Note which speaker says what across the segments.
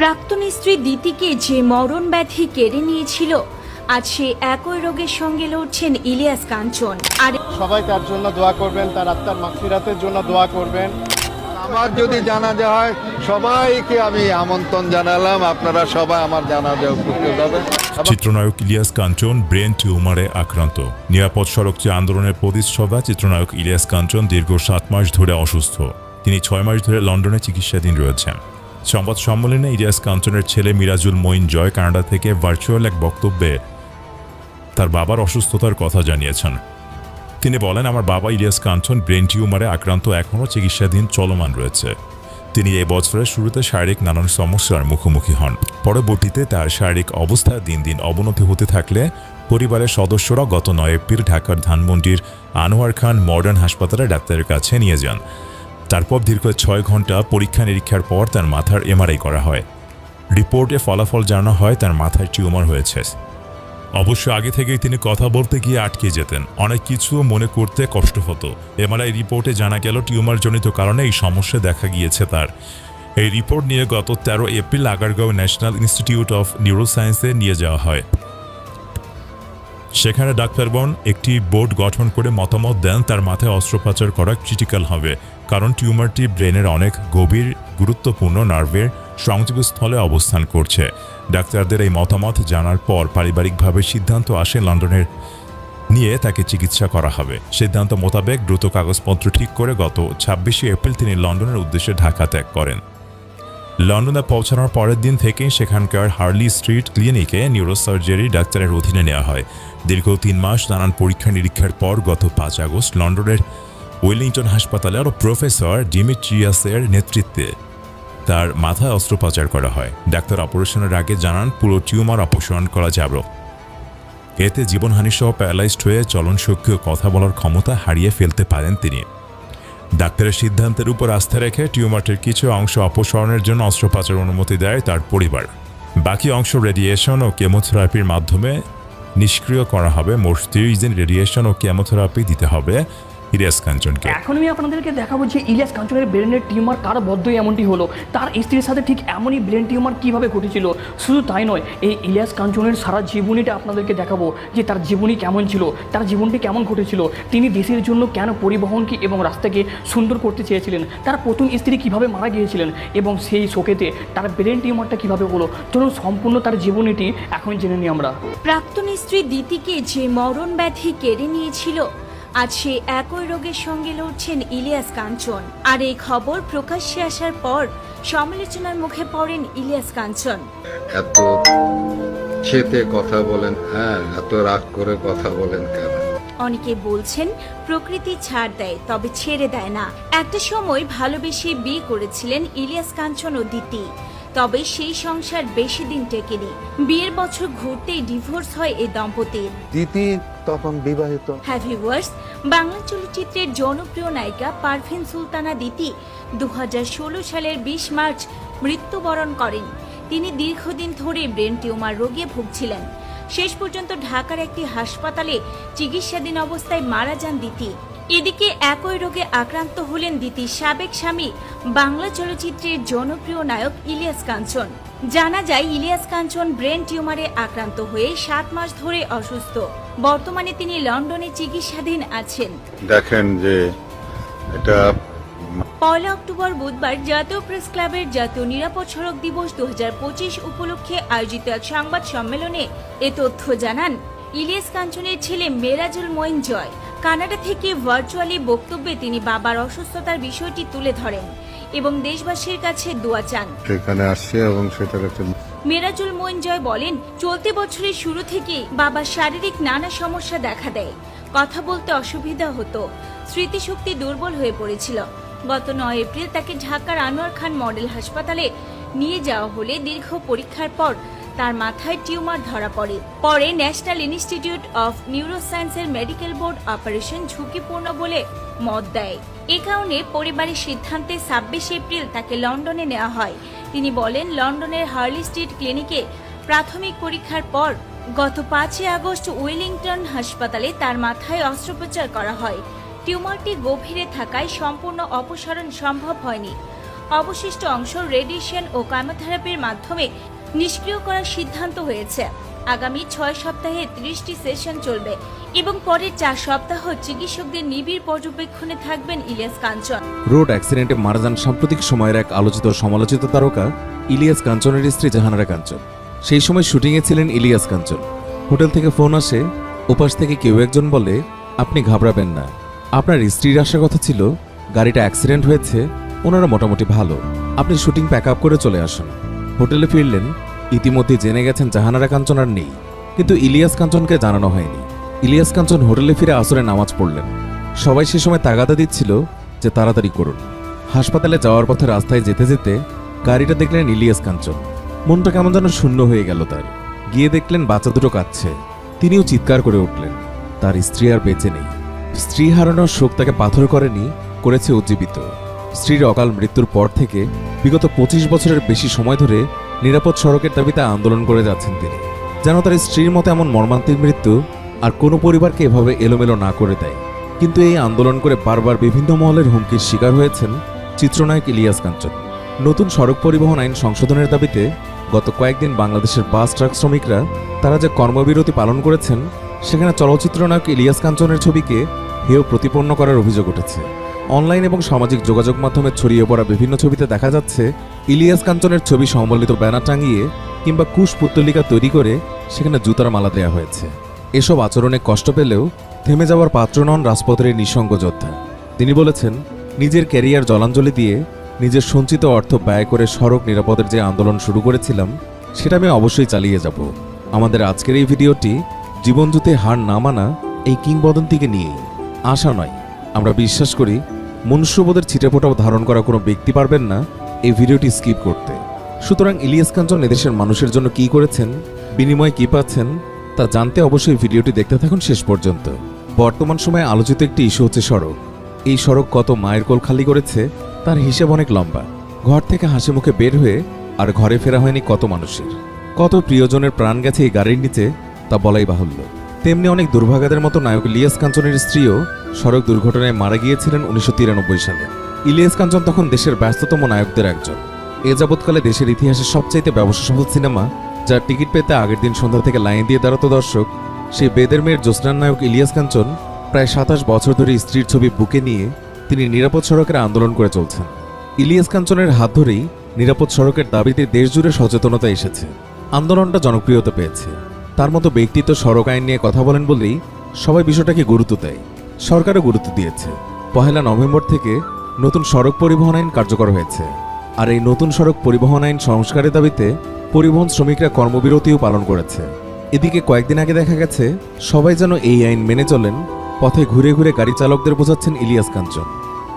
Speaker 1: প্রাক্তন স্ত্রী দিতিকে যে মরণ ব্যাধি কেড়ে নিয়েছিল আজ সে একই রোগের সঙ্গে লড়ছেন ইলিয়াস কাঞ্চন। আর
Speaker 2: সবাই তার জন্য দোয়া করবেন তার আত্মার মাগফিরাতের জন্য দোয়া করবেন।
Speaker 3: আমার যদি জানাজা হয় সবাইকে আমি আমন্ত্রণ জানালাম আপনারা সবাই আমার জানাজা উপস্থিত যাবেন
Speaker 4: চিত্রনায়ক ইলিয়াস কাঞ্চন ব্রেন টিউমারে আক্রান্ত। নিরাপদ সড়ক যে আন্দোলনের প্রতিষ্ঠাতা চিত্রনায়ক ইলিয়াস কাঞ্চন দীর্ঘ সাত মাস ধরে অসুস্থ। তিনি ছয় মাস ধরে লন্ডনে চিকিৎসাধীন রয়েছেন। সংবাদ সম্মেলনে ইলিয়াস কাঞ্চনের ছেলে মিরাজুল মঈন জয় কানাডা থেকে ভার্চুয়াল এক বক্তব্যে তার বাবার অসুস্থতার কথা জানিয়েছেন। তিনি বলেন, আমার বাবা ইলিয়াস কাঞ্চন ব্রেন টিউমারে আক্রান্ত এখনও চিকিৎসাধীন চলমান রয়েছে। তিনি এই বছরের শুরুতে শারীরিক নানান সমস্যার মুখোমুখি হন। পরবর্তীতে তার শারীরিক অবস্থা দিন দিন অবনতি হতে থাকলে পরিবারের সদস্যরা গত নয় এপ্রিল ঢাকার ধানমন্ডির আনোয়ার খান মডার্ন হাসপাতালে ডাক্তারের কাছে নিয়ে যান। তারপর দীর্ঘ ছয় ঘণ্টা পরীক্ষা নিরীক্ষার পর তার মাথার এমআরআই করা হয়। রিপোর্টে ফলাফল জানা হয় তার মাথায় টিউমার হয়েছে। অবশ্য আগে থেকেই তিনি কথা বলতে গিয়ে আটকে যেতেন। অনেক কিছু মনে করতে কষ্ট হতো। এমআরআই রিপোর্টে জানা গেল, টিউমারজনিত কারণে এই সমস্যা দেখা গিয়েছে তার। এই রিপোর্ট নিয়ে গত তেরো April Agargaon national institute of নিউরোসায়েন্সে নিয়ে যাওয়া হয়। সেখানে ডাক্তারগণ একটি বোর্ড গঠন করে মতামত দেন, তার মাথায় অস্ত্রোপচার করা ক্রিটিক্যাল হবে, কারণ টিউমারটি ব্রেনের অনেক গভীর, গুরুত্বপূর্ণ নার্ভের সংযোগস্থলে অবস্থান করছে। ডাক্তারদের এই মতামত জানার পর পারিবারিকভাবে সিদ্ধান্ত আসে লন্ডনের নিয়ে তাকে চিকিৎসা করা হবে। সিদ্ধান্ত মোতাবেক দ্রুত কাগজপত্র ঠিক করে গত ছাব্বিশে এপ্রিল তিনি লন্ডনের উদ্দেশ্যে ঢাকা ত্যাগ করেন। লন্ডনে পৌঁছানোর পরের দিন থেকেই সেখানকার হার্লি স্ট্রিট ক্লিনিকে নিউরোসার্জারি ডাক্তারের অধীনে নেওয়া হয়। দীর্ঘ তিন মাস নানান পরীক্ষা নিরীক্ষার পর গত পাঁচ আগস্ট লন্ডনের ওয়েলিংটন হাসপাতালে আরও প্রফেসর ডিমিট্রিয়াসের নেতৃত্বে তার মাথায় অস্ত্রোপচার করা হয়। ডাক্তার অপারেশনের আগে জানান, পুরো টিউমার অপসারণ করা যাবে। এতে জীবনহানিসহ প্যারালাইজড হয়ে চলনশক্তি ও কথা বলার ক্ষমতা হারিয়ে ফেলতে পারেন তিনি। ডাক্তারের সিদ্ধান্তের উপর আস্থা রেখে টিউমারটির কিছু অংশ অপসারণের জন্য অস্ত্রোপচার অনুমতি দেয় তার পরিবার। বাকি অংশ রেডিয়েশন ও কেমোথেরাপির মাধ্যমে নিষ্ক্রিয় করা হবে। মোট দিন রেডিয়েশন ও কেমোথেরাপি দিতে হবে। ইরিয়াস কাঞ্চনকে।
Speaker 5: এখন আমি আপনাদেরকে দেখাবো যে ইলিয়াস কাঞ্চনের ব্রেনের টিউমার কার বদ্ধই এমনটি হলো। তার স্ত্রীর সাথে ঠিক এমনই ব্রেন টিউমার কীভাবে ঘটেছিল? শুধু তাই নয় এই ইলিয়াস কাঞ্চনের সারা জীবনীটা আপনাদেরকে দেখাবো যে তার জীবনী কেমন ছিল তার জীবনটি কেমন ঘটেছিল তিনি দেশের জন্য কেন পরিবহনকে এবং রাস্তাকে সুন্দর করতে চেয়েছিলেন তার প্রথম স্ত্রী কীভাবে মারা গিয়েছিলেন এবং সেই শোকেতে তার ব্রেন টিউমারটা কীভাবে হলো? চলুন সম্পূর্ণ তার জীবনীটি এখন জেনে নিই আমরা।
Speaker 1: প্রাক্তন স্ত্রী দিতিকে যে মরণ ব্যাধি কেড়ে নিয়েছিল আজ সে একই রোগের সঙ্গে লড়ছেন ইলিয়াস কাঞ্চন। আর এই খবর প্রকাশ্যে আসার পর সমালোচনার মুখে পড়েন ইলিয়াস কাঞ্চন।
Speaker 3: এত খেতে কথা বলেন হ্যাঁ এত রাগ করে কথা বলেন কেন?
Speaker 1: অনেকে বলছেন প্রকৃতি ছাড় দেয় তবে ছেড়ে দেয় না। একটা সময় ভালোবেসে বিয়ে করেছিলেন ইলিয়াস কাঞ্চন ও দিতি। তবে সেই সংসার বেশি দিন টেকেনি। বিয়ের বছর ঘুরতেই ডিভোর্স হয় এই দম্পতির।
Speaker 3: দিদি তখন বিবাহিত।
Speaker 1: হ্যাভি ওয়ার্স বাংলা চলচ্চিত্রের জনপ্রিয় নায়িকা পারভিন সুলতানা দিতি দু হাজার ষোলো সালের বিশ মার্চ মৃত্যুবরণ করেন। তিনি দীর্ঘদিন ধরে ব্রেন টিউমার রোগে ভুগছিলেন। শেষ পর্যন্ত ঢাকার একটি হাসপাতালে চিকিৎসাধীন অবস্থায় মারা যান দিতি। এদিকে একই রোগে আক্রান্ত হলেন দিতির সাবেক স্বামী বাংলা চলচ্চিত্রের জনপ্রিয় নায়ক ইলিয়াস কাঞ্চন। জানা যায় ইলিয়াস কাঞ্চন ব্রেন টিউমারে আক্রান্ত হয়ে সাত মাস ধরে অসুস্থ। বর্তমানে তিনি লন্ডনে চিকিৎসাধীন আছেন।
Speaker 3: দেখেন যে এটা
Speaker 1: পয়লা অক্টোবর বুধবার জাতীয় প্রেস ক্লাবের জাতীয় নিরাপদ সড়ক দিবস দু হাজার পঁচিশ উপলক্ষে আয়োজিত এক সংবাদ সম্মেলনে এ তথ্য জানান। ইলিয়াস কাঞ্চনের ছেলে মেরাজুল মঈন জয়। কানাডা থেকে ভার্চুয়ালি বক্তব্যে তিনি বাবার অসুস্থতার বিষয়টি তুলে ধরেন এবং দেশবাসীর কাছে দোয়া চান।
Speaker 3: সেখানে আসছে এবং সেটার একটা
Speaker 1: মেরাজুল মঈন জয় বলেন চলতি বছরের শুরু থেকেই বাবার শারীরিক নানা সমস্যা দেখা দেয়। কথা বলতে অসুবিধা হতো স্মৃতিশক্তি দুর্বল হয়ে পড়েছিল। গত নয় এপ্রিল তাকে ঢাকার আনোয়ার খান মডেল হাসপাতালে নিয়ে যাওয়া হলে দীর্ঘ পরীক্ষার পর তার মাথায় টিউমার ধরা পড়ে। পরে ন্যাশনাল ইনস্টিটিউট অফ নিউরোসায়েন্সের মেডিকেল বোর্ড অপারেশন ঝুঁকিপূর্ণ বলে মত দেয়। এ কারণে পরিবারের সিদ্ধান্তে ছাব্বিশ এপ্রিল তাকে লন্ডনে নেওয়া হয়। তিনি বলেন, লন্ডনের হার্লি স্ট্রিট ক্লিনিকে প্রাথমিক পরীক্ষার পর গত পাঁচই আগস্ট ওয়েলিংটন হাসপাতালে তার মাথায় অস্ত্রোপচার করা হয়। টিউমারটি গভীরে থাকায় সম্পূর্ণ অপসারণ সম্ভব হয়নি। অবশিষ্ট অংশ রেডিয়েশন ও কামোথেরাপির মাধ্যমে নিষ্ক্রিয় করার সিদ্ধান্ত হয়েছে। আগামী ছয় সপ্তাহে ত্রিশটি সেশন চলবে এবং পরের চার সপ্তাহ চিকিৎসকদের নিবিড় পর্যবেক্ষণে থাকবেন ইলিয়াস কাঞ্চন।
Speaker 6: রোড অ্যাক্সিডেন্টে মারা যান সাম্প্রতিক সময়ের এক আলোচিত সমালোচিত তারকা ইলিয়াস কাঞ্চনের স্ত্রী জাহানারা কাঞ্চন। সেই সময় শুটিংয়ে ছিলেন ইলিয়াস কাঞ্চন। হোটেল থেকে ফোন আসে, ওপাশ থেকে কেউ একজন বলে, আপনি ঘাবড়াবেন না। আপনার স্ত্রীর আসার কথা ছিল, গাড়িটা অ্যাক্সিডেন্ট হয়েছে, ওনারা মোটামুটি ভালো। আপনি শুটিং প্যাক আপ করে চলে আসুন। হোটেলে ফিরলেন, ইতিমধ্যে জেনে গেছেন জাহানারা কাঞ্চন আর নেই। কিন্তু ইলিয়াস কাঞ্চনকে জানানো হয়নি। ইলিয়াস কাঞ্চন হোটেলে ফিরে আসরে নামাজ পড়লেন। সবাই সে সময় তাগাদা দিচ্ছিল যে তাড়াতাড়ি করুন। হাসপাতালে যাওয়ার পথে রাস্তায় যেতে যেতে গাড়িটা দেখলেন ইলিয়াস কাঞ্চন। মনটা কেমন যেন শূন্য হয়ে গেল তার। গিয়ে দেখলেন বাচ্চা দুটো কাঁদছে। তিনিও চিৎকার করে উঠলেন। তার স্ত্রী আর বেঁচে নেই। স্ত্রী হারানোর শোক তাকে পাথর করেনি, করেছে উজ্জীবিত। স্ত্রীর অকাল মৃত্যুর পর থেকে বিগত পঁচিশ বছরের বেশি সময় ধরে নিরাপদ সড়কের দাবিতে আন্দোলন করে যাচ্ছেন তিনি। যেন তার স্ত্রীর মতো এমন মর্মান্তিক মৃত্যু আর কোনো পরিবারকে এভাবে এলোমেলো না করে দেয়। কিন্তু এই আন্দোলন করে বারবার বিভিন্ন মহলের হুমকির শিকার হয়েছেন চিত্রনায়ক ইলিয়াস কাঞ্চন। নতুন সড়ক পরিবহন আইন সংশোধনের দাবিতে গত কয়েকদিন বাংলাদেশের বাস, ট্রাক শ্রমিকরা তারা যে কর্মবিরতি পালন করেছেন, সেখানে চলচ্চিত্রনায়ক ইলিয়াস কাঞ্চনের ছবিকে হেয় প্রতিপন্ন করার অভিযোগ উঠেছে। অনলাইন এবং সামাজিক যোগাযোগ মাধ্যমে ছড়িয়ে পড়া বিভিন্ন ছবিতে দেখা যাচ্ছে, ইলিয়াস কাঞ্চনের ছবি সম্বলিত ব্যানার টাঙিয়ে কিংবা কুশ পুত্তলিকা তৈরি করে সেখানে জুতার মালা দেওয়া হয়েছে। এসব আচরণে কষ্ট পেলেও থেমে যাওয়ার পাত্র নন রাজপথের নিঃসঙ্গ যোদ্ধা। তিনি বলেছেন, নিজের ক্যারিয়ার জলাঞ্জলি দিয়ে নিজের সঞ্চিত অর্থ ব্যয় করে সড়ক নিরাপদের যে আন্দোলন শুরু করেছিলাম, সেটা আমি অবশ্যই চালিয়ে যাব। আমাদের আজকের এই ভিডিওটি জীবনযুতে হার না মানা এই কিংবদন্তিকে নিয়েই। আশা নয়, আমরা বিশ্বাস করি মনুষ্যবোধের ছিটেফোঁটাও ধারণ করা কোনো ব্যক্তি পারবেন না এই ভিডিওটি স্কিপ করতে। সুতরাং ইলিয়াস কাঞ্চন এদেশের মানুষের জন্য কি করেছেন, বিনিময়ে কি পাচ্ছেন, তা জানতে অবশ্যই ভিডিওটি দেখতে থাকুন শেষ পর্যন্ত। বর্তমান সময়ে আলোচিত একটি ইস্যু হচ্ছে সড়ক। এই সড়ক কত মায়ের কোল খালি করেছে, তার হিসেব অনেক লম্বা। ঘর থেকে হাসি মুখে বের হয়ে আর ঘরে ফেরা হয়নি কত মানুষের। কত প্রিয়জনের প্রাণ গেছে এই গাড়ির নিচে, তা বলাই বাহুল্য। তেমনি অনেক দুর্ভাগাদের মতো নায়ক ইলিয়াস কাঞ্চনের স্ত্রীও সড়ক দুর্ঘটনায় মারা গিয়েছিলেন উনিশশো তিরানব্বই সালে। ইলিয়াস কাঞ্চন তখন দেশের ব্যস্ততম নায়কদের একজন। এ যাবৎকালে দেশের ইতিহাসে সবচাইতে ব্যবসা সফল সিনেমা, যার টিকিট পেতে আগের দিন সন্ধ্যা থেকে লাইন দিয়ে দাঁড়াতো দর্শক, সেই বেদের মেয়ের জ্যোৎস্নার নায়ক ইলিয়াস কাঞ্চন প্রায় সাতাশ বছর ধরে স্ত্রীর ছবি বুকে নিয়ে তিনি নিরাপদ সড়কের আন্দোলন করে চলছেন। ইলিয়াস কাঞ্চনের হাত ধরেই নিরাপদ সড়কের দাবিতে দেশজুড়ে সচেতনতা এসেছে। আন্দোলনটা জনপ্রিয়তা পেয়েছে। তার মতো ব্যক্তিত্ব সড়ক আইন নিয়ে কথা বলেন বলেই সবাই বিষয়টাকে গুরুত্ব দেয়। সরকারও গুরুত্ব দিয়েছে। পহেলা নভেম্বর থেকে নতুন সড়ক পরিবহন আইন কার্যকর হয়েছে। আর এই নতুন সড়ক পরিবহন আইন সংস্কারের দাবিতে পরিবহন শ্রমিকরা কর্মবিরতিও পালন করেছে। এদিকে কয়েকদিন আগে দেখা গেছে, সবাই যেন এই আইন মেনে চলেন, পথে ঘুরে ঘুরে গাড়ি চালকদের বোঝাচ্ছেন ইলিয়াস কাঞ্চন।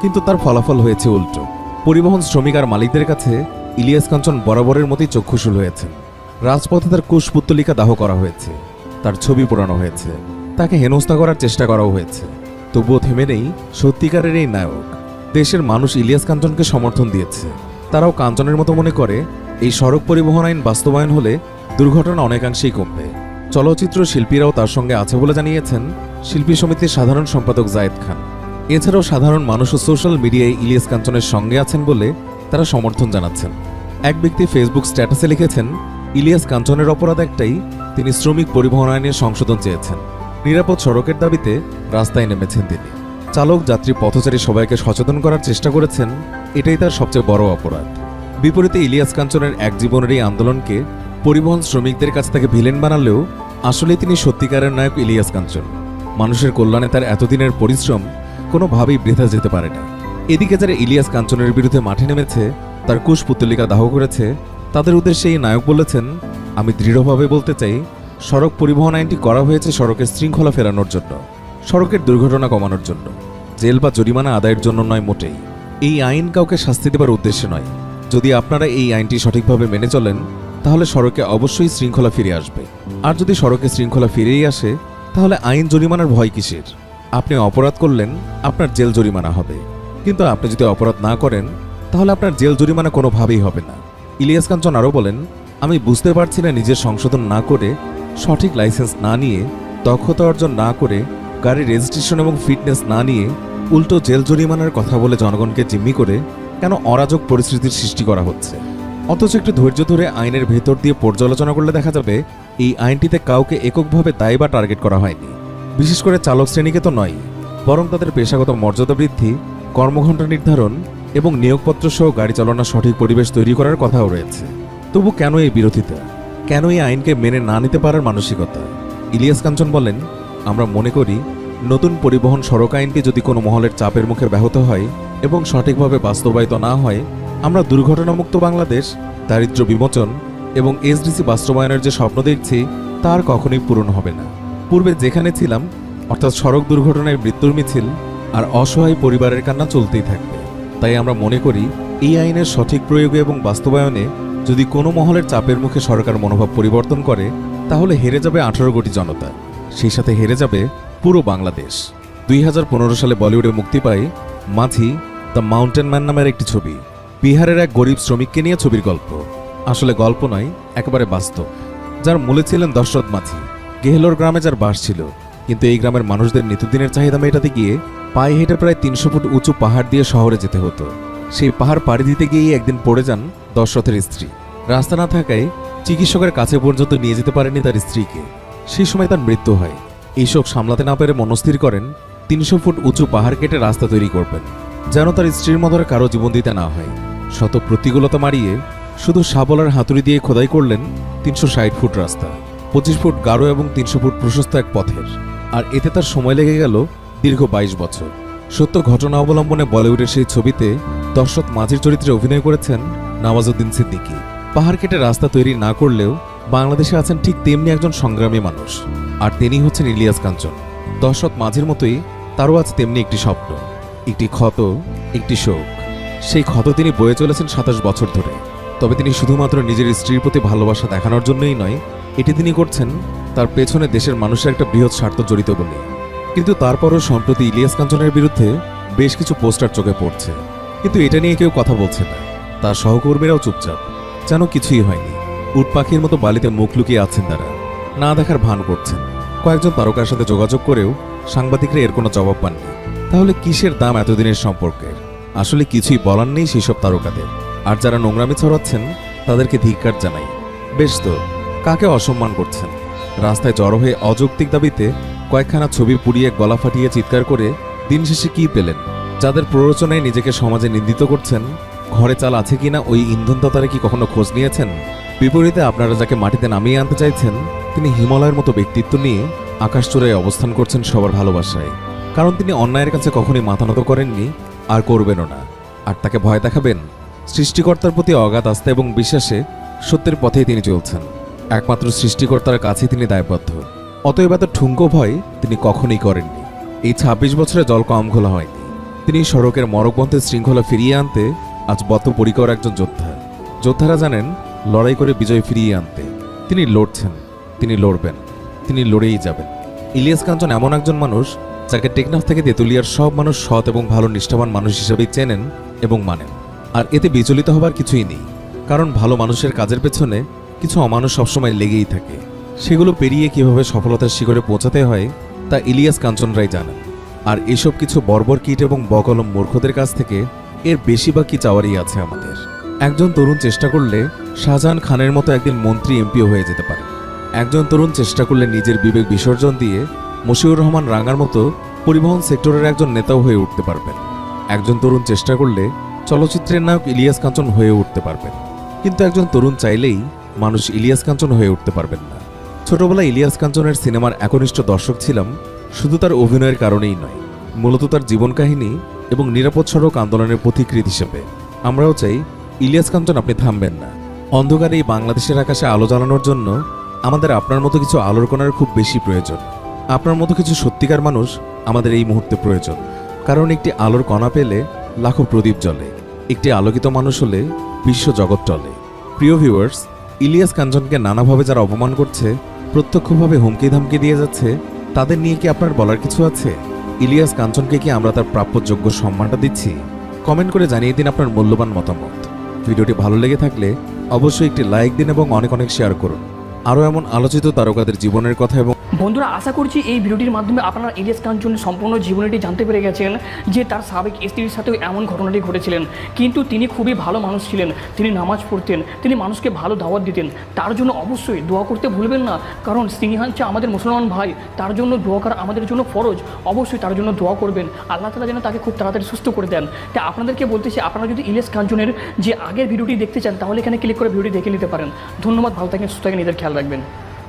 Speaker 6: কিন্তু তার ফলাফল হয়েছে উল্টো। পরিবহন শ্রমিক আর মালিকদের কাছে ইলিয়াস কাঞ্চন বরাবরের মতোই চক্ষুশূল হয়েছেন। রাজপথে তার কুশপুত্তলিকা দাহ করা হয়েছে। তার ছবি পোড়ানো হয়েছে। তাকে হেনস্থা করার চেষ্টা করাও হয়েছে। তবুও থেমে নেই সত্যিকারের এই নায়ক। দেশের মানুষ ইলিয়াস কাঞ্চনকে সমর্থন দিয়েছে। তারাও কাঞ্চনের মতো মনে করে, এই সড়ক পরিবহন আইন বাস্তবায়ন হলে দুর্ঘটনা অনেকাংশেই কমবে। চলচ্চিত্র শিল্পীরাও তার সঙ্গে আছে বলে জানিয়েছেন শিল্পী সমিতির সাধারণ সম্পাদক জায়েদ খান। এছাড়াও সাধারণ মানুষ ও সোশ্যাল মিডিয়ায় ইলিয়াস কাঞ্চনের সঙ্গে আছেন বলে তারা সমর্থন জানাচ্ছেন। এক ব্যক্তি ফেসবুক স্ট্যাটাসে লিখেছেন ইলিয়াস কাঞ্চনের অপরাধ একটাই, তিনি শ্রমিক পরিবহন আইনের সংশোধন চেয়েছেন। নিরাপদ সড়কের দাবিতে রাস্তায় নেমেছেন তিনি। চালক, যাত্রী, পথচারী সবাইকে সচেতন করার চেষ্টা করেছেন, এটাই তার সবচেয়ে বড় অপরাধ। বিপরীতে ইলিয়াস কাঞ্চনের এক জীবনের এই আন্দোলনকে পরিবহন শ্রমিকদের কাছ থেকে ভিলেন বানালেও আসলে তিনি সত্যিকারের নায়ক ইলিয়াস কাঞ্চন। মানুষের কল্যাণে তার এতদিনের পরিশ্রম কোনোভাবেই বৃথা যেতে পারে না এদিকে যারা ইলিয়াস কাঞ্চনের বিরুদ্ধে মাঠে নেমেছে, তার কুশ পুতলিকা দাহ করেছে তাদের উদ্দেশ্যে এই নায়ক বলেছেন, আমি দৃঢ়ভাবে বলতে চাই, সড়ক পরিবহন আইনটি করা হয়েছে সড়কের শৃঙ্খলা ফেরানোর জন্য, সড়কের দুর্ঘটনা কমানোর জন্য। জেল বা জরিমানা আদায়ের জন্য নয় মোটেই। এই আইন কাউকে শাস্তি দেবার উদ্দেশ্যে নয়। যদি আপনারা এই আইনটি সঠিকভাবে মেনে চলেন, তাহলে সড়কে অবশ্যই শৃঙ্খলা ফিরে আসবে। আর যদি সড়কে শৃঙ্খলা ফিরেই আসে, তাহলে আইন জরিমানার ভয় কিসের? আপনি অপরাধ করলেন, আপনার জেল জরিমানা হবে। কিন্তু আপনি যদি অপরাধ না করেন, তাহলে আপনার জেল জরিমানা কোনোভাবেই হবে না। ইলিয়াস কাঞ্চন আরও বলেন, আমি বুঝতে পারছি না নিজের সংশোধন না করে সঠিক লাইসেন্স না নিয়ে, দক্ষতা অর্জন না করে গাড়ির রেজিস্ট্রেশন এবং ফিটনেস না নিয়ে উল্টো জেল জরিমানার কথা বলে জনগণকে জিম্মি করে কেন অরাজক পরিস্থিতির সৃষ্টি করা হচ্ছে? অথচ একটু ধৈর্য ধরে আইনের ভেতর দিয়ে পর্যালোচনা করলে দেখা যাবে, এই আইনটিতে কাউকে এককভাবে দায়ী বা টার্গেট করা হয়নি। বিশেষ করে চালক শ্রেণীকে তো নয় বরং তাদের পেশাগত মর্যাদা বৃদ্ধি, কর্মঘণ্টা নির্ধারণ এবং নিয়োগপত্র সহ গাড়ি চালানোর সঠিক পরিবেশ তৈরি করার কথাও রয়েছে। তবু কেন এই বিরোধিতা? কেন এই আইনকে মেনে না নিতে পারার মানসিকতা? ইলিয়াস কাঞ্চন বলেন, আমরা মনে করি, নতুন পরিবহন সড়ক আইনটি যদি কোনো মহলের চাপের মুখে ব্যাহত হয় এবং সঠিকভাবে বাস্তবায়িত না হয়, আমরা দুর্ঘটনামুক্ত বাংলাদেশ, দারিদ্র্য বিমোচন এবং এসডিসি বাস্তবায়নের যে স্বপ্ন দেখছি, তার কখনোই পূরণ হবে না। পূর্বে যেখানে ছিলাম, অর্থাৎ সড়ক দুর্ঘটনায় মৃত্যুর মিছিল আর অসহায় পরিবারের কান্না চলতেই থাকবে। তাই আমরা মনে করি, এই আইনের সঠিক প্রয়োগে এবং বাস্তবায়নে যদি কোনো মহলের চাপের মুখে সরকার মনোভাব পরিবর্তন করে, তাহলে হেরে যাবে আঠারো কোটি জনতা। সেই সাথে হেরে যাবে পুরো বাংলাদেশ। দুই হাজার পনেরো সালে বলিউডে মুক্তি পায় মাঝি, দ্য মাউন্টেন ম্যান নামের একটি ছবি। বিহারের এক গরিব শ্রমিককে নিয়ে ছবির গল্প। আসলে গল্প নয়, একেবারে বাস্তব। যার মূলে ছিলেন দশরথ মাঝি। গেহলোর গ্রামে যার বাস ছিল। কিন্তু এই গ্রামের মানুষদের নিত্যদিনের চাহিদা মেটাতে গিয়ে পায়ে হেঁটে প্রায় তিনশো ফুট উঁচু পাহাড় দিয়ে শহরে যেতে হতো। সেই পাহাড় পাড়ি দিতে গিয়েই একদিন পড়ে যান দশরথের স্ত্রী। রাস্তা না থাকায় চিকিৎসকের কাছে পর্যন্ত নিয়ে যেতে পারেনি তার স্ত্রীকে। সেই সময় তার মৃত্যু হয়। এইসব সামলাতে না পেরে মনস্থির করেন, তিনশো ফুট উঁচু পাহাড় কেটে রাস্তা তৈরি করবেন, যেন তার স্ত্রীর মতো কারও জীবন দিতে না হয়। শত প্রতিকূলতা মারিয়ে শুধু শাবলার হাতুড়ি দিয়ে খোদাই করলেন তিনশো ষাট ফুট রাস্তা, পঁচিশ ফুট গাঢ় এবং তিনশো ফুট প্রশস্ত এক পথের। আর এতে তার সময় লেগে গেল দীর্ঘ বাইশ বছর। সত্য ঘটনা অবলম্বনে বলিউডের সেই ছবিতে দর্শক মাঝির চরিত্রে অভিনয় করেছেন নওয়াজুদ্দিন সিদ্দিকী। পাহাড় কেটে রাস্তা তৈরি না করলেও বাংলাদেশে আছেন ঠিক তেমনি একজন সংগ্রামী মানুষ, আর তিনি হচ্ছেন ইলিয়াস কাঞ্চন। দর্শক মাঝির মতোই তারও আছে তেমনি একটি স্বপ্ন, একটি ক্ষত, একটি শোক। সেই ক্ষত তিনি বয়ে চলেছেন সাতাশ বছর ধরে। তবে তিনি শুধুমাত্র নিজের স্ত্রীর প্রতি ভালোবাসা দেখানোর জন্যই নয়, এটি তিনি করছেন তার পেছনে দেশের মানুষের একটা বৃহৎ স্বার্থ জড়িত বলে কিন্তু তারপরও সম্প্রতি ইলিয়াস কাঞ্চনের বিরুদ্ধে বেশ কিছু পোস্টার চোখে পড়ছে। কিন্তু এটা নিয়ে কেউ কথা বলছে না। তার সহকর্মীরাও চুপচাপ। যেন কিছুই হয়নি। উট পাখির মতো বালিতে মুখ লুকিয়ে আছেন তারা। না দেখার ভান করছেন। কয়েকজন তারকার সাথে যোগাযোগ করেও সাংবাদিকরা এর কোনো জবাব পাননি। তাহলে কিসের দাম এতদিনের সম্পর্কের? আসলে কিছুই বলার নেই সেসব তারকাদের। আর যারা নোংরামি ছড়াচ্ছেন, তাদেরকে ধিক্কার জানাই। বেশ তো, কাকে অসম্মান করছেন? রাস্তায় জড়ো হয়ে অযৌক্তিক দাবিতে কয়েকখানা ছবি পুড়িয়ে গলা ফাটিয়ে চিৎকার করে দিন শেষে কি পেলেন? যাদের প্ররোচনায় নিজেকে সমাজে নিন্দিত করছেন, ঘরে চাল আছে কিনা ওই ইন্ধনদাতারে কি কখনো খোঁজ নিয়েছেন? বিপরীতে আপনারা যাকে মাটিতে নামিয়ে আনতে চাইছেন, তিনি হিমালয়ের মতো ব্যক্তিত্ব নিয়ে আকাশ চূড়ায় অবস্থান করছেন সবার ভালোবাসায়। কারণ তিনি অন্যায়ের কাছে কখনোই মাথা নত করেননি, আর করবেনও না। আর তাকে ভয় দেখাবেন, সৃষ্টিকর্তার প্রতি অগাধ আস্থা এবং বিশ্বাসে সত্যের পথেই তিনি চলছেন। একমাত্র সৃষ্টিকর্তার কাছে তিনি দায়বদ্ধ। অতএব এত ঠুঙ্কো ভয় তিনি কখনোই করেননি। এই ২৬ বছরে জল কম খোলা হয়নি। তিনি সড়কের মরকবন্ধের শৃঙ্খলা ফিরিয়ে আনতে আজ বদ্ধপরিকর একজন যোদ্ধা। যোদ্ধারা জানেন, লড়াই করে বিজয় ফিরিয়ে আনতে। তিনি লড়ছেন, তিনি লড়বেন, তিনি লড়েই যাবেন। ইলিয়াস কাঞ্চন এমন একজন মানুষ, যাকে টেকনাফ থেকে তেতুলিয়ার সব মানুষ সৎ এবং ভালো নিষ্ঠাবান মানুষ হিসেবেই চেনেন এবং মানেন। আর এতে বিচলিত হবার কিছুই নেই। কারণ ভালো মানুষের কাজের পেছনে কিছু অমানুষ সবসময় লেগেই থাকে। সেগুলো পেরিয়ে কীভাবে সফলতার শিখরে পৌঁছাতে হয়, তা ইলিয়াস কাঞ্চনরাই জানেন। আর এসব কিছু বর্বর কীট এবং বকলম মূর্খদের কাছ থেকে এর বেশি বা কি চাওয়ারই আছে আমাদের। একজন তরুণ চেষ্টা করলে শাহজাহান খানের মতো একদিন মন্ত্রী এমপিও হয়ে যেতে পারে। একজন তরুণ চেষ্টা করলে নিজের বিবেক বিসর্জন দিয়ে মশিউর রহমান রাঙার মতো পরিবহন সেক্টরের একজন নেতাও হয়ে উঠতে পারবেন। একজন তরুণ চেষ্টা করলে চলচ্চিত্রের নায়ক ইলিয়াস কাঞ্চন হয়ে উঠতে পারবেন। কিন্তু একজন তরুণ চাইলেই মানুষ ইলিয়াস কাঞ্চন হয়ে উঠতে পারবেন না। ছোটবেলায় ইলিয়াস কাঞ্চনের সিনেমার একনিষ্ঠ দর্শক ছিলাম, শুধু তার অভিনয়ের কারণেই নয়, মূলত তার জীবন কাহিনী এবং নিরাপদ সড়ক আন্দোলনের পথিকৃত হিসেবে। আমরাও চাই, ইলিয়াস কাঞ্চন আপনি থামবেন না। অন্ধকারে এই বাংলাদেশের আকাশে আলো জ্বালানোর জন্য আমাদের আপনার মতো কিছু আলোর কণার খুব বেশি প্রয়োজন। আপনার মতো কিছু সত্যিকার মানুষ আমাদের এই মুহূর্তে প্রয়োজন। কারণ একটি আলোর কণা পেলে লাখো প্রদীপ জ্বলে, একটি আলোকিত মানুষ হলে বিশ্ব জগৎ টলে। প্রিয় ভিউয়ার্স ইলিয়াস কাঞ্চনকে নানাভাবে যারা অপমান করছে প্রত্যক্ষভাবে হুমকি ধামকি দিয়ে যাচ্ছে? তাদের নিয়ে কি আপনার বলার কিছু আছে? ইলিয়াস কাঞ্চনকে কি আমরা তার প্রাপ্যযোগ্য সম্মানটা দিচ্ছি? কমেন্ট করে জানিয়ে দিন আপনার মূল্যবান মতামত। ভিডিওটি ভালো লেগে থাকলে অবশ্যই একটি লাইক দিন এবং অনেক অনেক শেয়ার করুন। আরও এমন আলোচিত তারকাদের জীবনের কথা এবং
Speaker 5: বন্ধুরা, আশা করছি এই ভিডিওটির মাধ্যমে আপনারা ইলিয়াস কাঞ্চনের সম্পূর্ণ জীবনীটি জানতে পেরে গেছেন যে তার সাবেক স্ত্রীর সাথেও এমন ঘটনাটি ঘটেছিলেন। কিন্তু তিনি খুবই ভালো মানুষ ছিলেন, তিনি নামাজ পড়তেন, তিনি মানুষকে ভালো দাওয়াত দিতেন। তার জন্য অবশ্যই দোয়া করতে ভুলবেন না, কারণ হচ্ছে আমাদের মুসলমান ভাই। তার জন্য দোয়া করা আমাদের জন্য ফরজ, অবশ্যই তার জন্য দোয়া করবেন। আল্লাহ তালা যেন তাকে খুব তাড়াতাড়ি সুস্থ করে দেন। তাই আপনাদেরকে বলতেছি আপনারা যদি ইলিয়াস কাঞ্চনের যে আগের ভিডিওটি দেখতে চান, তাহলে এখানে ক্লিক করে ভিডিওটি দেখে নিতে পারেন। ধন্যবাদ, ভালো থাকেন, সুস্থ থাকেন, নিজের খেয়াল রাখবেন।